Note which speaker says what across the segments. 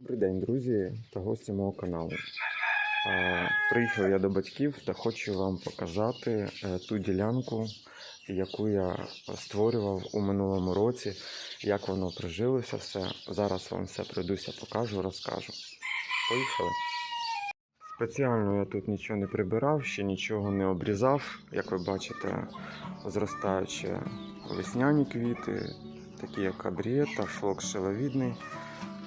Speaker 1: Добрий день, друзі та гості мого каналу. Приїхав я до батьків та хочу вам показати е, ту ділянку, яку я створював у минулому році, як воно прижилося все. Зараз вам все пройдуся, покажу, розкажу. Поїхали. Спеціально я тут нічого не прибирав, ще нічого не обрізав. Як ви бачите, зростаючі весняні квіти, такі як абрієта, флок шиловідний.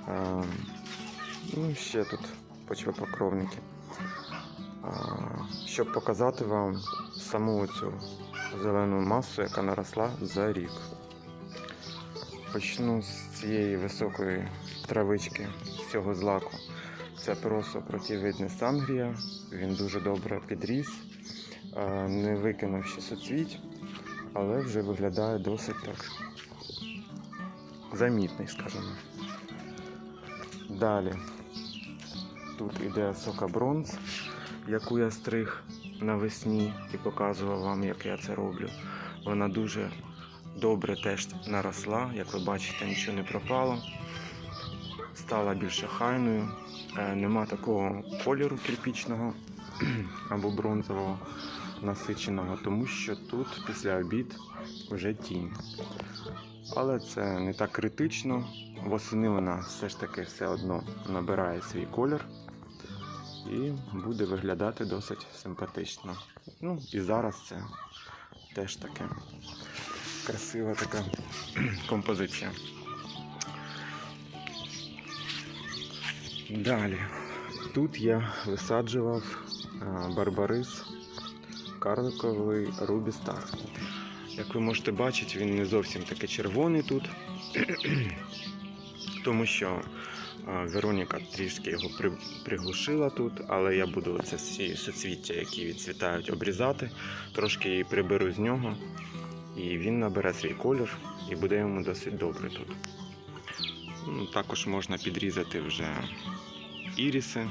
Speaker 1: Ну, ще тут почвопокровники. А, Щоб показати вам саму цю зелену масу, яка наросла за рік. Почну з цієї високої травички, з цього злаку. Це просто противидний сангрія. Він дуже добре підріс, не викинув ще суцвіть, але вже виглядає досить так замітний, скажімо. Далі тут іде сока бронз, яку я стриг навесні і показував вам, як я це роблю. Вона дуже добре теж наросла, як ви бачите, нічого не пропало. Стала більш хайною. Е, Нема такого кольору кирпічного або бронзового насиченого, тому що тут після обід вже тінь. Але це не так критично. Восени вона все ж таки все одно набирає свій колір і буде виглядати досить симпатично. Ну і зараз це теж таке красива така композиція. Далі. Тут я висаджував барбарис карликовий Рубі Стар. Як ви можете бачити, він не зовсім таки червоний тут, тому що Вероніка трішки його приглушила тут, але я буду це всі соцвіття, які відцвітають, обрізати. Трошки її приберу з нього, і він набере свій колір і буде йому досить добре тут. Ну, також можна підрізати вже іріси,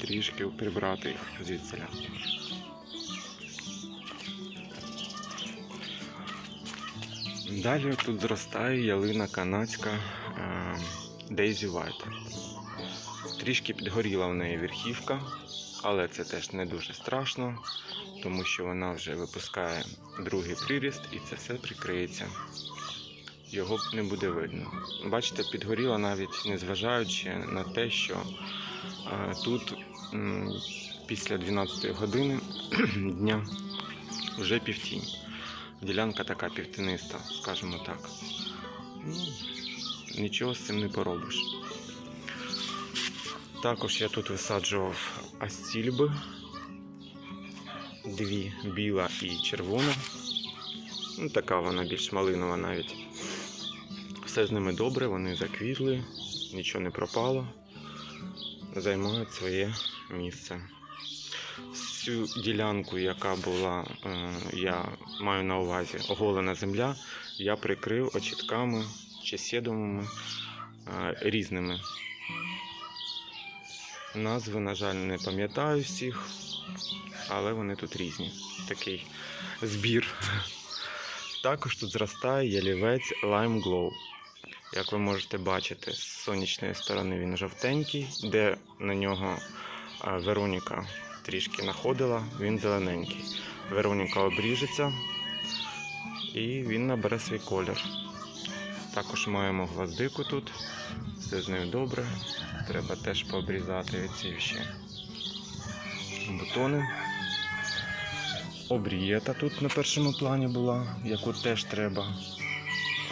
Speaker 1: трішки прибрати їх звідсиля. Далі тут зростає ялина канадська Daisy White. Трішки підгоріла в неї верхівка, але це теж не дуже страшно, тому що вона вже випускає другий приріст і це все прикриється. Його не буде видно. Бачите, підгоріла навіть незважаючи на те, що е, тут м, після 12 години дня вже півтінь. Ділянка така півтиниста, скажімо так. Ну, нічого з цим не поробиш. Також я тут висаджував астільби. Дві біла і червона. Ну, така вона більш малинова навіть. Все з ними добре, вони заквітли, нічого не пропало, займають своє місце. Цю ділянку, яка була, е, я маю на увазі оголена земля, я прикрив очітками чи сідомими е, різними. Назви, на жаль, не пам'ятаю всіх, але вони тут різні. Такий збір. Також тут зростає ялівець Lime Glow. Як ви можете бачити, з сонячної сторони він жовтенький, де на нього е, Вероніка трішки находила, він зелененький. Вероніка обріжеться і він набере свій колір. Також маємо гвоздику тут, все з нею добре. Треба теж пообрізати ці ще бутони. Обрієта тут на першому плані була, яку теж треба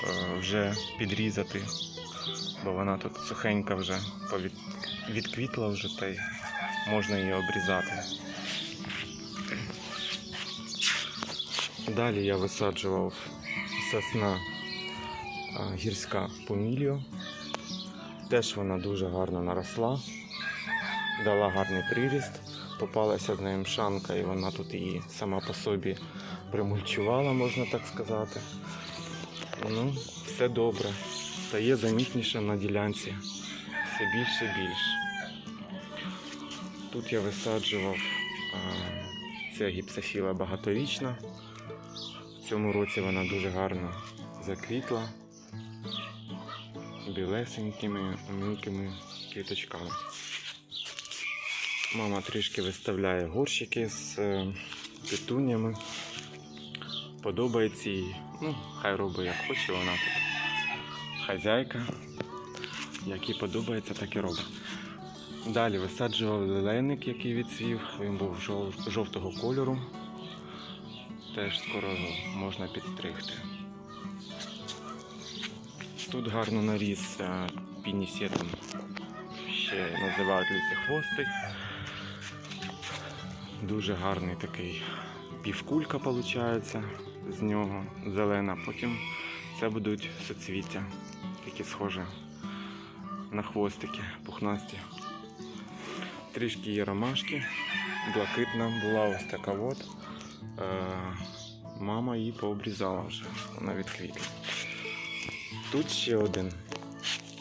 Speaker 1: е, вже підрізати, бо вона тут сухенька вже відквітла вже та й можна її обрізати. Далі я висаджував сосна гірська поміліо. Теж вона дуже гарно наросла, дала гарний приріст. Попалася з нею мшанка, і вона тут її сама по собі примульчувала, можна так сказати. Ну, все добре. Стає замітніше на ділянці. Все більше і більше. Тут я висаджував це гіпсофіла багаторічна. В цьому році вона дуже гарно заквітла білесенькими, мілкими квіточками. Мама трішки виставляє горщики з е, петунями. Подобається їй. Ну, хай робить як хоче, вона хазяйка. Як їй подобається, так і робить. Далі висаджував лилейник, який відцвів. Він був жов- жовтого кольору. Теж скоро можна підстригти. Тут гарно наріс е, пінісетом. Ще називають лісихвостий. Дуже гарний такий півкулька виходить з нього, зелена. Потім це будуть соцвіття, які схожі на хвостики пухнасті. Трішки є ромашки. Блакитна була ось така от. Е, мама її пообрізала вже, вона відквітла. Тут ще один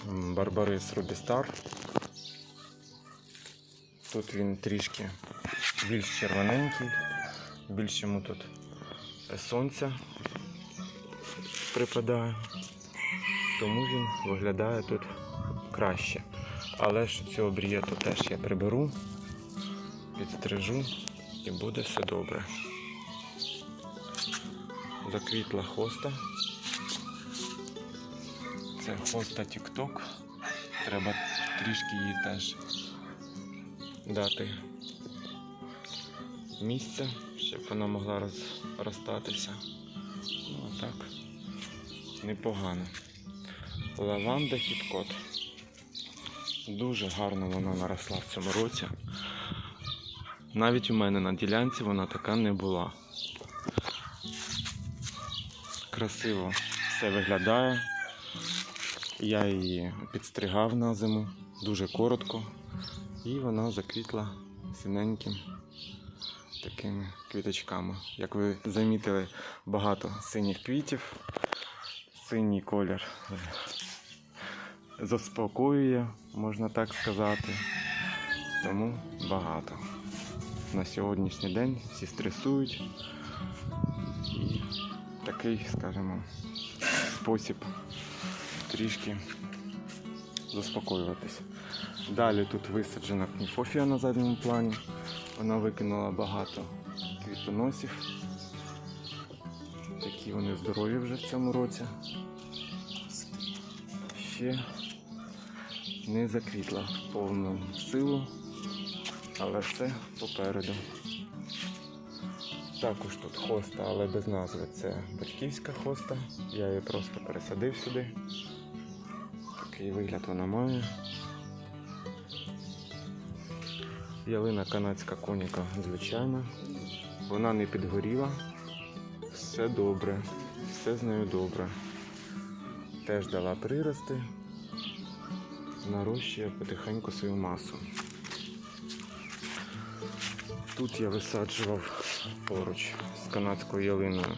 Speaker 1: Барбарис Рубістар. Тут він трішки більш червоненький, більш йому тут сонця припадає, тому він виглядає тут краще. Але ж цього брієту теж я приберу, підстрижу і буде все добре. Заквітла хоста. Це хоста TikTok. Треба трішки їй теж дати місце, щоб вона могла розростатися. Ну, так, непогано. Лаванда. Дуже гарно вона наросла в цьому році. Навіть у мене на ділянці вона така не була. Красиво все виглядає. Я її підстригав на зиму дуже коротко, і вона заквітла синеньким такими квіточками. Як ви замітили, багато синіх квітів. Синій колір заспокоює, можна так сказати. Тому багато. На сьогоднішній день всі стресують. І такий, скажімо, спосіб трішки заспокоюватися. Далі тут висаджена кніфофія на задньому плані. Вона викинула багато квітоносів. Такі вони здорові вже в цьому році. Ще не заквітла в повну силу, але все попереду. Також тут хоста, але без назви. Це батьківська хоста. Я її просто пересадив сюди. Такий вигляд вона має. Ялина канадська коніка, звичайна. Вона не підгоріла. Все добре, все з нею добре. Теж дала прирости, нарощує потихеньку свою масу. Тут я висаджував поруч з канадською ялиною.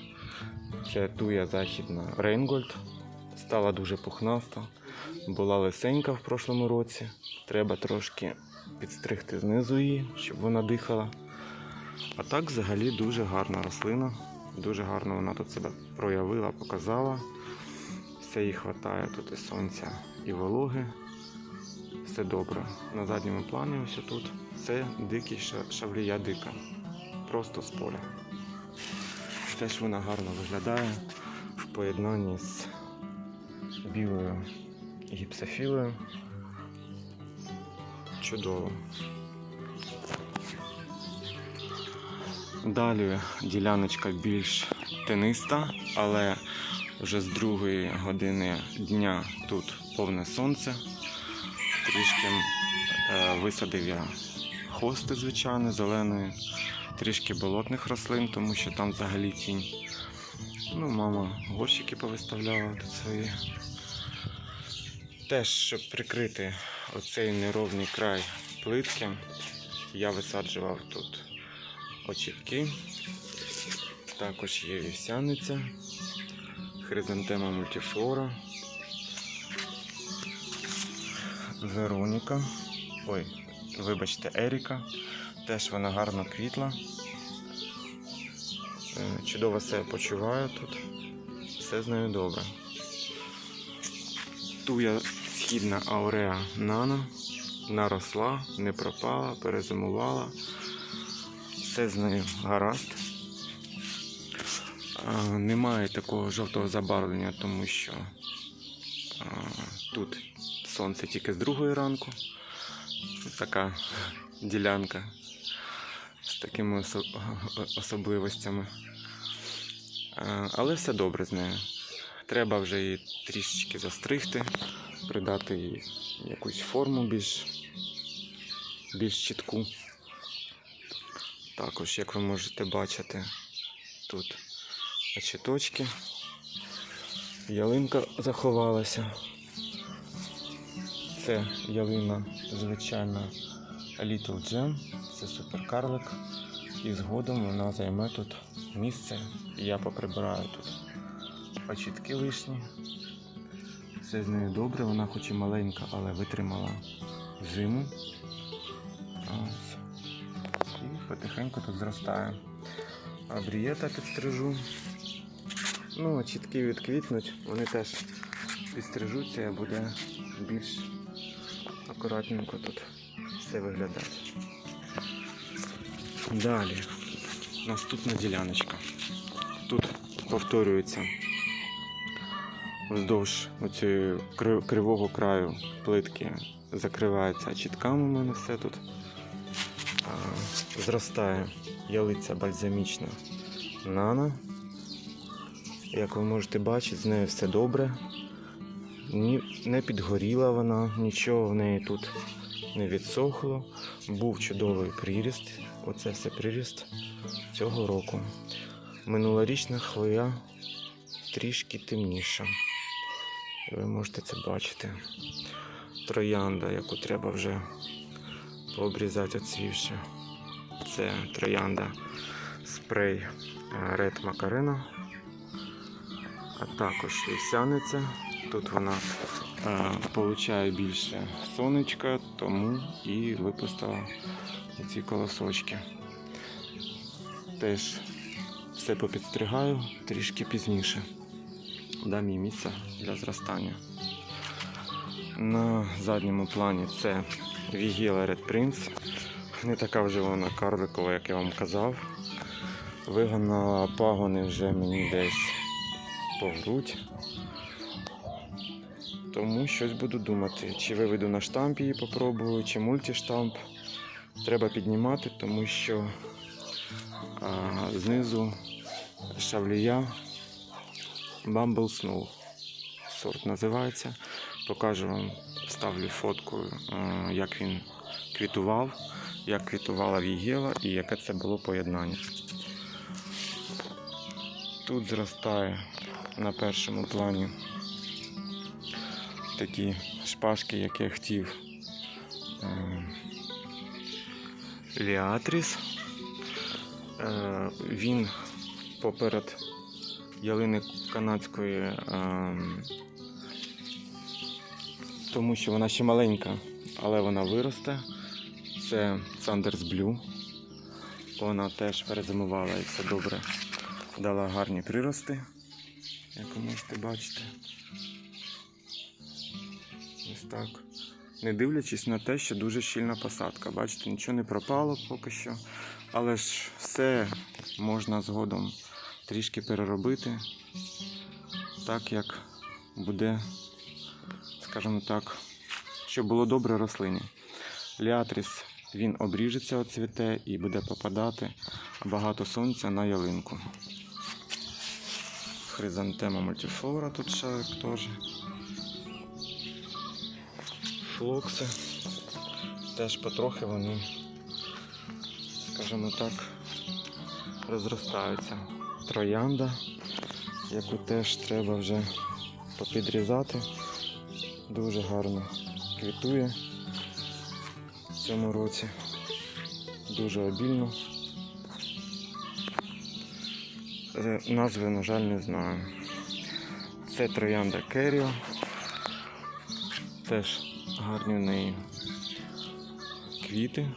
Speaker 1: Це туя західна Рейнгольд. Стала дуже пухнаста. Була лисенька в прошлому році. Треба трошки підстригти знизу її, щоб вона дихала. А так взагалі дуже гарна рослина. Дуже гарно вона тут себе проявила, показала. Все їй вистачає тут і сонця, і вологи. Все добре. На задньому плані ось тут це дикий шавлія дика. Просто з поля. Теж вона гарно виглядає в поєднанні з білою гіпсофілою. Чудово. Далі діляночка більш тениста, але вже з другої години дня тут повне сонце. Трішки е, висадив я хости, звичайно, зеленої, трішки болотних рослин, тому що там взагалі тінь. Ну, мама горщики повиставляла тут свої. Теж, щоб прикрити оцей неровний край плитки, я висаджував тут очіпки. Також є вівсяниця, хризантема мультифлора, Вероніка. Ой, вибачте, Еріка. Теж вона гарно квітла. Е, Чудово себе почуваю тут. Все з нею добре. Туя східна Ауреа Нано. наросла, не пропала, перезимувала. Все з нею гаразд. Немає такого жовтого забарвлення, тому що тут сонце тільки з другої ранку. Така ділянка з такими особливостями. Але все добре з нею. Треба вже її трішечки застригти, придати їй якусь форму більш, більш чітку. Також, як ви можете бачити, тут очіточки. Ялинка заховалася. Це ялина звичайна Little Gem, це суперкарлик. І згодом вона займе тут місце. Я поприбираю тут очітки лишні. Все з нею добре, вона хоч і маленька, але витримала зиму. Ось. І потихеньку тут зростає. А брієта підстрижу. Ну, очітки відквітнуть, вони теж підстрижуться і буде більш акуратненько тут все виглядати. Далі. Наступна діляночка. Тут повторюється вздовж оцієї кривого краю плитки закривається чітками у мене все тут. Зростає ялиця бальзамічна нано. Як ви можете бачити, з нею все добре. Не підгоріла вона, нічого в неї тут не відсохло. Був чудовий приріст. Оце все приріст цього року. Минулорічна хвоя трішки темніша. Ви можете це бачити. Троянда, яку треба вже пообрізати оцвівши. Це троянда спрей е, Red Macarena. А також вівсяниця. Тут вона е, получає більше сонечка, тому і випустила ці колосочки. Теж все попідстригаю трішки пізніше. Дам їй місце для зростання. На задньому плані це Вігіла Red Prince. Не така вже вона карликова, як я вам казав. Вигнала пагони вже мені десь по грудь. Тому щось буду думати, чи виведу на штамп її попробую, чи мультиштамп. Треба піднімати, тому що а, знизу шавлія Bumble Snow. Сорт називається. Покажу вам, ставлю фотку, як він квітував, як квітувала вігела і яке це було поєднання. Тут зростає на першому плані такі шпажки, як я хотів. Е, Ліатріс. Е, Він поперед ялини канадської, е, тому що вона ще маленька, але вона виросте. Це Sanders Blue. Вона теж перезимувала і все добре. Дала гарні прирости, як ви можете бачити. Так. Не дивлячись на те, що дуже щільна посадка. Бачите, нічого не пропало поки що. Але ж все можна згодом трішки переробити, так як буде, скажімо так, щоб було добре рослині. Ліатріс він обріжеться, оцвіте і буде попадати багато сонця на ялинку. Хризантема мультифлора тут ще теж. Флокси. Теж потрохи вони, скажімо так, розростаються. Троянда, яку теж треба вже попідрізати. Дуже гарно квітує в цьому році. Дуже обільно. Е, Назви, на жаль, не знаю. Це троянда Керіо. Теж гарні в неї квіти.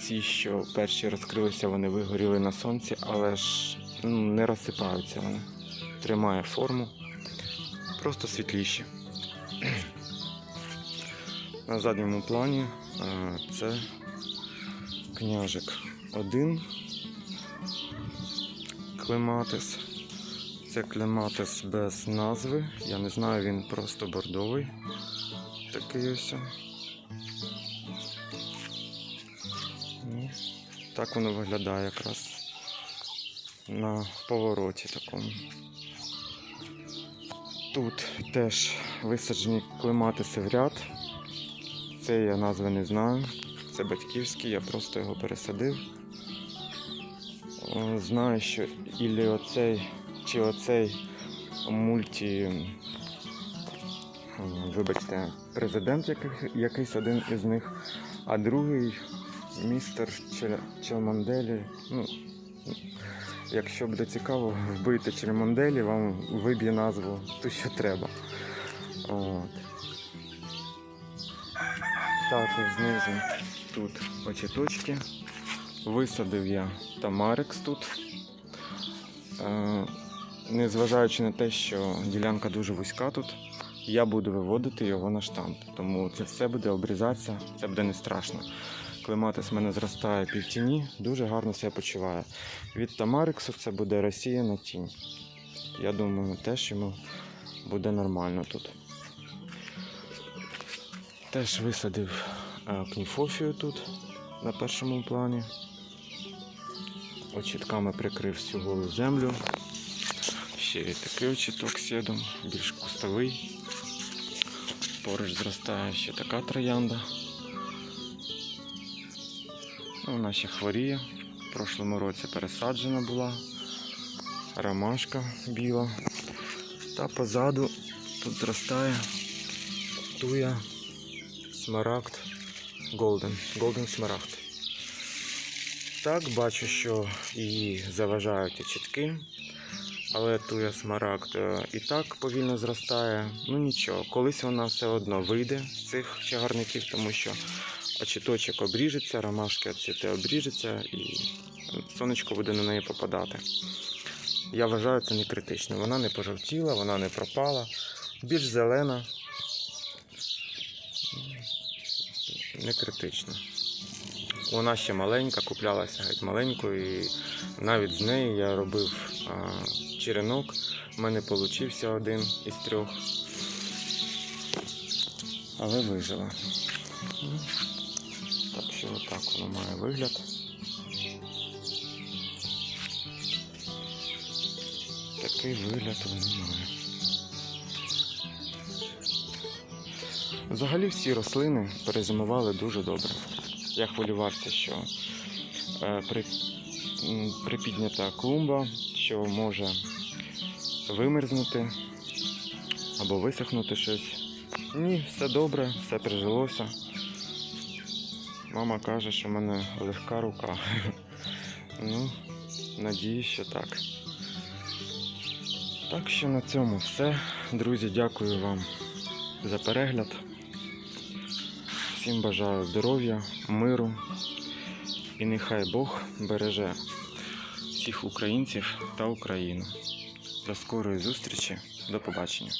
Speaker 1: Ці, що перші розкрилися, вони вигоріли на сонці, але ж ну, не розсипаються вони. Тримає форму. Просто світліші. На задньому плані е, це княжик один. Клематис. Це клематис без назви. Я не знаю, він просто бордовий. Такий ось. Ну, так воно виглядає якраз на повороті такому. Тут теж висаджені клематиси в ряд. Це я назви не знаю. Це батьківський, я просто його пересадив. Знаю, що ілі оцей чи оцей мульті. Вибачте, президент якийсь один із них, а другий містер Чел- Челманделі. Ну, якщо буде цікаво, вбийте Челманделі, вам виб'є назву ту, що треба. От. Також знизу тут очіточки. Висадив я Тамарекс тут. Незважаючи на те, що ділянка дуже вузька тут, я буду виводити його на штамп. Тому це все буде обрізатися, це буде не страшно. Клематис в мене зростає півтіні, дуже гарно себе почуває. Від Тамарексу це буде розсіяна тінь. Я думаю, теж йому буде нормально тут. Теж висадив е, кніфофію тут на першому плані. Очітками прикрив всю голу землю. Ще є такий очіток сідом, більш кустовий. Поруч зростає ще така троянда. Ну, вона ще хворіє. В прошлому році пересаджена була. Ромашка біла. Та позаду тут зростає туя смарагд Голден. Голден смарагд. Так, бачу, що її заважають очітки. Але туя смарагд е, і так повільно зростає. Ну нічого, колись вона все одно вийде з цих чагарників, тому що очіточок обріжеться, ромашки оціте обріжеться і сонечко буде на неї попадати. Я вважаю це не критично. Вона не пожовтіла, вона не пропала, більш зелена. Не критично. Вона ще маленька, куплялася геть маленькою, і навіть з неї я робив а, черенок. У мене получився один із трьох. Але вижила. Так що отак воно має вигляд. Такий вигляд воно має. Взагалі всі рослини перезимували дуже добре. Я хвилювався, що е, при, припіднята клумба, що може вимерзнути або висохнути щось. Ні, все добре, все прижилося. Мама каже, що в мене легка рука. Ну, надіюсь, що так. Так що на цьому все. Друзі, дякую вам за перегляд. Всім бажаю здоров'я, миру і нехай Бог береже всіх українців та Україну. До скорої зустрічі, до побачення.